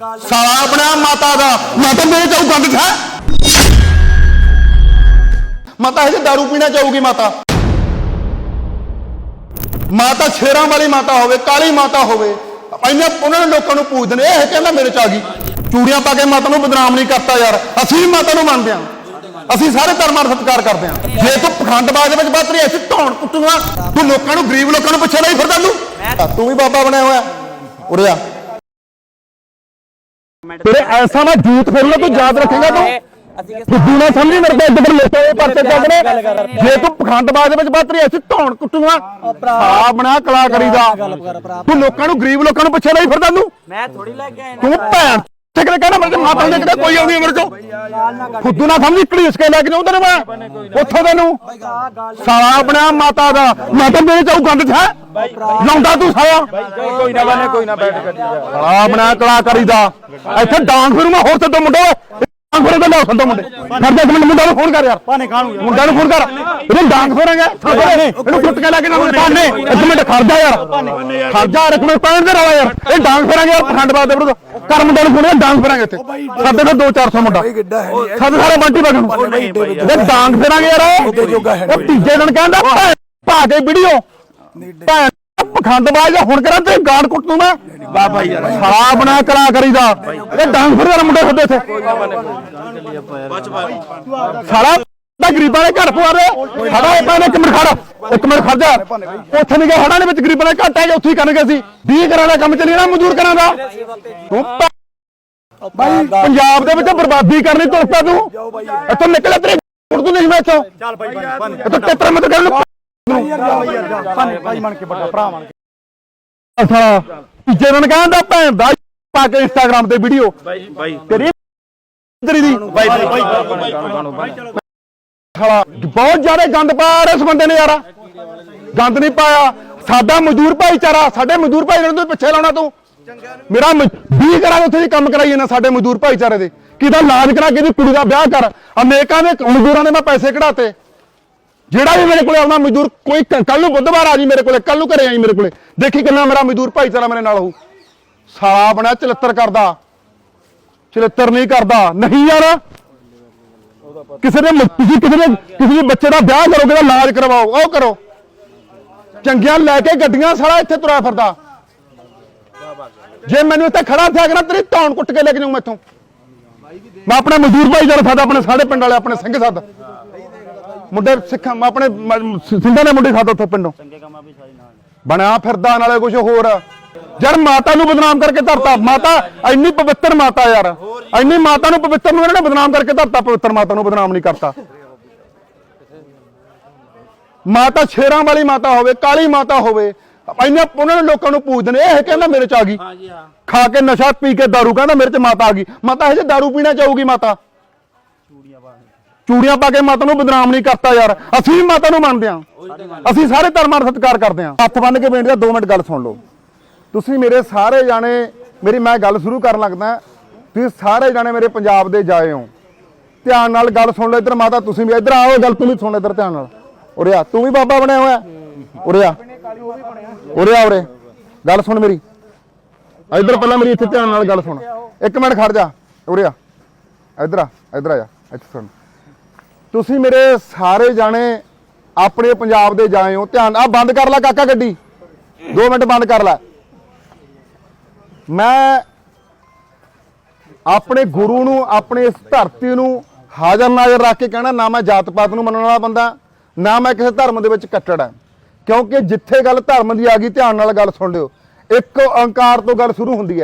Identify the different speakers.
Speaker 1: ਸਾਲਾ ਆਪਣਾ ਮਾਤਾ ਦਾ। ਮਾਤਾ ਮੇਰੇ ਚਾਹੂ ਗੰਦ ਥਾ ਮਾਤਾ ਇਹ ਦਾਰੂ ਪੀਣਾ ਚਾਹੂਗੀ ਮਾਤਾ। ਮਾਤਾ ਛੇਰਾਂ ਵਾਲੀ ਮਾਤਾ ਹੋਵੇ, ਕਾਲੀ ਮਾਤਾ ਹੋਵੇ, ਇੰਨੇ ਉਹਨਾਂ ਨੇ ਲੋਕਾਂ ਨੂੰ ਪੁੱਛਦੇ ਨੇ, ਇਹ ਕਹਿੰਦਾ ਮੇਰੇ ਚ ਆ ਗਈ। ਚੂੜੀਆਂ ਪਾ ਕੇ ਮਾਤਾ ਨੂੰ ਬਦਨਾਮ ਨਹੀਂ ਕਰਤਾ ਯਾਰ। ਅਸੀਂ ਵੀ ਮਾਤਾ ਨੂੰ ਮੰਨਦੇ ਹਾਂ। ਅਸੀਂ ਸਾਰੇ ਧਰਮਾਂ ਦਾ ਸਤਿਕਾਰ ਕਰਦੇ ਹਾਂ। ਜੇ ਤੂੰ ਪਖੰਡਬਾਜ਼ ਦੇ ਵਿੱਚ ਵੱਧ ਰਹੀ ਐ ਧੌਣ ਕੁੱਟੂਗਾ। ਤੂੰ ਲੋਕਾਂ ਨੂੰ ਗਰੀਬ ਲੋਕਾਂ ਨੂੰ ਪਿੱਛੇ ਲਈ ਫਿਰਦਾ ਤੂੰ। ਤੂੰ ਵੀ ਬਾਬਾ ਬਣਿਆ ਹੋਇਆ। ਉਰੇ ਆ। ਤੇਰੇ ਐਸਾ ਨਾ ਜੂਤ ਫਿਰ ਲੈ ਤੂੰ ਯਾਦ ਰੱਖੇਗਾ ਤੂੰ। ਫੁੱਦੂ ਨਾ ਸਮਝੀ ਮੇਰੇ ਕੋਲ ਇੱਧਰ ਲੋਕਾਂ ਦੇ ਪਰਚੇ ਚੱਕਣੇ ਜੇ ਤੂੰ ਪਖੰਡਬਾਜ਼ ਦੇ ਵਿੱਚ ਵੱਧ ਰਹੀ ਐ ਧੌਣ ਕੁੱਟੂਗਾ। ਆ ਬਣਾ ਕਲਾਕਾਰੀ ਦਾ ਤੂੰ ਲੋਕਾਂ ਨੂੰ ਗਰੀਬ ਲੋਕਾਂ ਨੂੰ ਪਿੱਛੇ ਲਈ ਫਿਰਦਾ ਤੂੰ।
Speaker 2: ਮੈਂ ਥੋੜੀ ਲੈ ਕੇ ਆਇਆ
Speaker 1: ਤੂੰ ਭੈਣ ਟਿਕੜੇ ਕਹਿੰਦਾ ਮੇਰੇ ਮਾਤਾ ਦੇ ਕਿਤੇ ਕੋਈ ਆਉਂਦੀ ਉਮਰ ਚੋਂ ਫੁੱਦੂ ਨਾ ਸਮਝੀ ਘੜੀਸ ਕੇ ਲੈ ਕੇ ਜਾਉਂ ਤੈਨੂੰ ਮੈਂ। ਉੱਥੋਂ ਤੈਨੂੰ। ਸਾਲਾ ਆਪਣਾ ਮਾਤਾ ਦਾ। ਮਾਤਾ ਮੇਰੇ ਚਾਹੂ ਗੰਦ ਥਾ। ਲਾਉਂਦਾ ਤੂੰ ਸਾਲਾ।
Speaker 3: ਕੋਈ ਨਾ ਬਾਨੇ ਕੋਈ ਨਾ ਬੈਠ ਕਰ
Speaker 1: ਸਾਲਾ ਆਪਣਾ ਕਲਾਕਾਰੀ ਦਾ ਇੱਥੇ ਡਾਂਗ ਫਿਰੂ ਮੈਂ ਹੋਰ ਤੇ ਮੁੰਡੇ ਓਏ। ਡਾਂਗ ਫਿਰੂ ਸੰਦੋ ਮੁੰਡੇ। ਦੇ ਇੱਕ ਮਿੰਟ ਮੁੰਡਾ ਨੂੰ ਫੋਨ ਕਰ ਯਾਰ।
Speaker 3: ਬਾਨੇ ਕਾਣੂ
Speaker 1: ਮੁੰਡਾ ਨੂੰ ਫੋਨ ਕਰ। ਇਹਨੂੰ ਡਾਂਗ ਫੇਰਾਂਗੇ। ਇਹਨੂੰ ਕੁੱਟ ਕੇ ਲੈ ਕੇ ਜਾਵਾਂਗੇ। ਪਾਣੇ ਇੱਕ ਮਿੰਟ ਯਾਰ। ਖੜ ਜਾ ਇੱਕ ਮਿੰਟ ਪੈਣ ਦੇ ਰਵਾ ਯਾਰ। ਇਹ ਡਾਂਗ ਫੇਰਾਂਗੇ ਯਾਰ ਦੇ ਵਿਰੁੱਧ। ਕਰ ਮੁੰਡੇ ਨੂੰ ਫੋਨ ਡਾਂਗ ਫੇਰਾਂਗੇ ਇੱਥੇ। ਸਾਡੇ ਕੋਲ 2-400 ਮੁੰਡਾ। ਸਾਡੇ ਸਾਰੇ ਬੰਟੀ ਨੂੰ। ਇਹ ਡਾਂਗ ਫੇਰਾਂਗੇ ਯਾਰ ਉਹ ਤੀਜੇ ਦਿਨ ਕਹਿੰਦਾ ਭੈਣ ਭਾ ਕੇ ਵੀਡੀਓ। ਭੈਣ ਪਖੰਡਬਾਜ਼ ਹੁਣ ਕਰਾਂ ਤੇ ਗਾੜ ਕੁੱਟ ਦੂੰ ਮੈਂ।
Speaker 3: ਬਾਬਾ ਯਾਰ।
Speaker 1: ਸਾਲਾ ਬਣਾ ਕਲਾ ਕਰੀਦਾ। ਇਹ ਡਾਂਗ ਫੇਰ ਮੁੰਡੇ ਤੁਹਾਡੇ ਇੱਥੇ। ਸਾਲਾ ਤਾਂ ਗਰੀਬਾਂ ਦੇ ਘਰ ਪਵਾ ਦੇ। ਸਾਡਾ ਆਪਾਂ ਨੇ ਇੱਕ ਮਿੰਟ ਖੜ। ਇੱਕ ਮਿੰਟ ਖੜ ਜਾ। ਉੱਥੇ ਨਹੀਂ ਗਏ ਹੜਾਂ ਦੇ ਵਿੱਚ ਗਰੀਬਾਂ ਦੇ ਘਾਟਾ ਹੈ ਉੱਥੇ ਹੀ ਕਰਨਗੇ ਅਸੀਂ 20 ਘਰਾਂ ਦਾ ਕੰਮ ਚੱਲੀ ਨਾ ਮਜ਼ਦੂਰ ਕਰਾਂ ਦਾ। ਤੂੰ ਬਾਈ ਪੰਜਾਬ ਦੇ ਵਿੱਚ ਬਰਬਾਦੀ ਕਰਨੀ ਤੁਰ ਪਿਆ ਤੂੰ। ਇੱਥੋਂ ਨਿਕਲੇ ਤੇਰੇ ਗੁੜ ਤੂੰ ਨਹੀਂ ਮੈਂ ਇੱਥੋਂ।
Speaker 3: ਚੱਲ ਬਾਈ ਬਾਨੇ
Speaker 1: ਇੱਥੋਂ ਟੇਤਰ ਮੈਂ ਤਾਂ ਕਹਿੰਦਾ
Speaker 3: ਬਾਨੇ ਬਾਈ ਬਣ ਕੇ ਵੱਡਾ ਭਰਾ ਬਣ ਕੇ।
Speaker 1: ਸਾਲਾ ਤੀਜੇ ਦਿਨ ਕਹਿੰਦਾ ਭੈਣ ਦਾ ਪਾ ਕੇ ਇੰਸਟਾਗ੍ਰਾਮ ਤੇ ਵੀਡੀਓ
Speaker 3: ਬਾਈ ਬਾਈ।
Speaker 1: ਤੇਰੀ ਤੇਰੀ ਦੀ।
Speaker 3: ਬਾਈ ਬਾਈ ਬਾਨੇ
Speaker 1: ਸਾਲਾ ਬਹੁਤ ਜ਼ਿਆਦਾ ਗੰਦ ਪਾਇਆ ਯਾਰ ਇਸ ਬੰਦੇ ਨੇ ਯਾਰ। ਗੰਦ ਨਹੀਂ ਪਾਇਆ। ਸਾਡਾ ਮਜ਼ਦੂਰ ਭਾਈਚਾਰਾ, ਸਾਡੇ ਮਜ਼ਦੂਰ ਭਾਈਚਾਰੇ ਨੂੰ ਪਿੱਛੇ ਲਾਉਣਾ ਤੂੰ। ਮੇਰਾ 20 ਕਰਾਂ ਉੱਥੇ ਦੀ ਕੰਮ ਕਰਾਈ ਜਾਂਦਾ ਸਾਡੇ ਮਜ਼ਦੂਰ ਭਾਈਚਾਰੇ ਦੇ। ਕਿਹਦਾ ਇਲਾਜ ਕਰਾ ਕੇ ਦੀ ਕੁੜੀ ਦਾ ਵਿਆਹ ਕਰ। ਅਮਰੀਕਾ ਦੇ ਮਜ਼ਦੂਰਾਂ ਨੇ ਮੈਂ ਪੈਸੇ ਕਢਾਤੇ। ਜਿਹੜਾ ਵੀ ਮੇਰੇ ਕੋਲੇ ਆਉਣਾ ਮਜ਼ਦੂਰ, ਕੋਈ ਕੱਲ ਨੂੰ ਬੁੱਧਵਾਰ ਆ ਜੀ ਮੇਰੇ ਕੋਲੇ ਕੱਲ ਨੂੰ ਘਰੇ ਆਈ ਮੇਰੇ ਕੋਲੇ। ਦੇਖੀ ਕਿੰਨਾ ਮੇਰਾ ਮਜ਼ਦੂਰ ਭਾਈਚਾਰਾ ਮੇਰੇ ਨਾਲ ਹੋਊ। ਸਾਲਾ ਬਣਾ ਚਲੱਤਰ ਕਰਦਾ। ਚਲੱਤਰ ਨਹੀਂ ਕਰਦਾ। ਨਹੀਂ ਯਾਰ। ਕਿਸੇ ਦੇ ਮ- ਤੁਸੀਂ ਕਿਸੇ ਦੇ ਕਿਸੇ ਦੇ ਬੱਚੇ ਦਾ ਵਿਆਹ ਕਰੋ, ਕਿਹਦਾ ਇਲਾਜ ਕਰਵਾਓ, ਉਹ ਕਰੋ। ਚੰਗੀਆਂ ਲੈ ਕੇ ਗੱਡੀਆਂ ਸਾਲਾ ਇੱਥੇ ਤੁਰਿਆ ਫਿਰਦਾ। ਜੇ ਮੈਨੂੰ ਇੱਥੇ ਖੜਾ ਥਿਆ ਕਰਾਂ, ਤੇਰੀ ਧੌਣ ਕੁੱਟ ਕੇ ਲੈ ਕੇ ਜਾਊਂ ਮੈਥੋਂ। ਮੈਂ ਆਪਣੇ ਮਜ਼ਦੂਰ ਭਾਈ ਜਰ ਸਾਡਾ ਆਪਣੇ ਸਾਡੇ ਪਿੰਡ ਵਾਲੇ, ਆਪਣੇ ਸਿੰਘ ਸੱਦ ਮੁੰਡੇ ਸਿੱਖਾਂ ਆਪਣੇ ਮ- ਸ- ਸਿੰਘਾਂ ਦੇ ਮੁੰਡੇ ਸੱਦ ਉੱਥੇ ਪਿੰਡੋਂ। ਬਣਿਆ ਫਿਰਦਾ ਨਾਲੇ ਕੁਝ ਹੋਰ। ਯਾਰ ਮਾਤਾ ਨੂੰ ਬਦਨਾਮ ਕਰਕੇ ਧਰਤਾ। ਮਾਤਾ ਇੰਨੀ ਪਵਿੱਤਰ ਮਾਤਾ ਯਾਰ। ਇੰਨੀ ਮਾਤਾ ਨੂੰ ਪਵਿੱਤਰ ਨੂੰ ਇਹਨਾਂ ਨੇ ਬਦਨਾਮ ਕਰਕੇ ਧਰਤਾ। ਪਵਿੱਤਰ ਮਾਤਾ ਨੂੰ ਬਦਨਾਮ ਨਹੀਂ ਕਰਤਾ। ਮਾਤਾ ਛੇਰਾਂ ਵਾਲੀ ਮਾਤਾ ਹੋਵੇ ਕਾਲੀ ਮਾਤਾ ਹੋਵੇ ਇੰਨੇ ਉਹਨਾਂ ਨੇ ਲੋਕਾਂ ਨੂੰ ਪੁੱਛਦੇ ਨੇ। ਇਹ ਕਹਿੰਦਾ ਮੇਰੇ ਚ ਆ ਗਈ।
Speaker 2: ਹਾਂਜੀ ਹਾਂ।
Speaker 1: ਖਾ ਕੇ ਨਸ਼ਾ ਪੀ ਕੇ ਦਾਰੂ ਕਹਿੰਦਾ ਮੇਰੇ ਚ ਮਾਤਾ ਆ ਗਈ। ਮਾਤਾ ਇਹ ਜੇ ਦਾਰੂ ਪੀਣਾ ਚਾਹੂਗੀ ਮਾਤਾ? ਚੂੜੀਆਂ ਪਾ ਕੇ। ਮਾਤਾ ਨੂੰ ਬਦਨਾਮ ਨਹੀਂ ਕਰਤਾ ਯਾਰ। ਅਸੀਂ ਵੀ ਮਾਤਾ ਨੂੰ ਮੰਨਦੇ ਹਾਂ। ਅਸੀਂ ਸਾਰੇ ਧਰਮਾਂ ਦਾ ਸਤਿਕਾਰ ਕਰਦੇ ਹਾਂ। ਹੱਥ ਬੰਨ ਕੇ ਬੇਨਤੀ 2 ਮਿੰਟ ਗੱਲ ਸੁਣ ਲਓ। ਤੁਸੀਂ ਮੇਰੇ ਸਾਰੇ ਜਾਣੇ ਮੇਰੀ ਮੈਂ ਗੱਲ ਸ਼ੁਰੂ ਕਰਨ ਲੱਗਦਾ ਤੁਸੀਂ ਸਾਰੇ ਜਾਣੇ ਮੇਰੇ ਪੰਜਾਬ ਦੇ ਜਾਏ ਹੋ। ਧਿਆਨ ਨਾਲ ਗੱਲ ਸੁਣ ਲਓ ਇੱਧਰ ਮਾਤਾ ਤੁਸੀਂ ਵੀ ਇੱਧਰ ਆਓ ਗੱਲ ਤੂੰ ਵੀ ਸੁਣ ਇੱਧਰ ਧਿਆਨ ਨਾਲ। ਉਰੇ ਆ ਤੂੰ ਵੀ ਬਾਬਾ ਬਣਿਆ ਹੋਇਆ। ਉਰੇ ਆ। ਉਰੇ ਆ ਉਰੇ। ਗੱਲ ਸੁਣ ਮੇਰੀ। ਇੱਧਰ ਪਹਿਲਾਂ ਮੇਰੀ ਇੱਥੇ ਧਿਆਨ ਨਾਲ ਗੱਲ ਸੁਣ। ਇੱਕ ਮਿੰਟ ਖੜ ਜਾ। ਉਰੇ ਆ। ਇੱਧਰ ਆ ਇੱਧਰ ਆ ਜਾ। ਇੱਥੇ ਸੁਣ ਤੁਸੀਂ ਮੇਰੇ ਸਾਰੇ ਜਾਣੇ ਆਪਣੇ ਪੰਜਾਬ ਦੇ ਜਾਏ ਹੋ। ਧਿਆਨ ਆ ਬੰਦ ਕਰ ਲੈ ਕਾਕਾ ਗੱਡੀ। 2 ਮਿੰਟ ਬੰਦ ਕਰ ਲੈ। ਮੈਂ ਆਪਣੇ ਗੁਰੂ ਨੂੰ, ਆਪਣੇ ਇਸ ਧਰਤੀ ਨੂੰ ਹਾਜ਼ਰ ਨਾਜ਼ਰ ਰੱਖ ਕੇ ਕਹਿਣਾ, ਨਾ ਮੈਂ ਜਾਤ ਪਾਤ ਨੂੰ ਮੰਨਣ ਵਾਲਾ ਬੰਦਾ, ਨਾ ਮੈਂ ਕਿਸੇ ਧਰਮ ਦੇ ਵਿੱਚ ਕੱਟੜ ਹਾਂ। ਕਿਉਂਕਿ ਜਿੱਥੇ ਗੱਲ ਧਰਮ ਦੀ ਆ ਗਈ, ਧਿਆਨ ਨਾਲ ਗੱਲ ਸੁਣ ਲਿਓ। ਇੱਕ ਓੰਕਾਰ ਤੋਂ ਗੱਲ ਸ਼ੁਰੂ ਹੁੰਦੀ ਹੈ।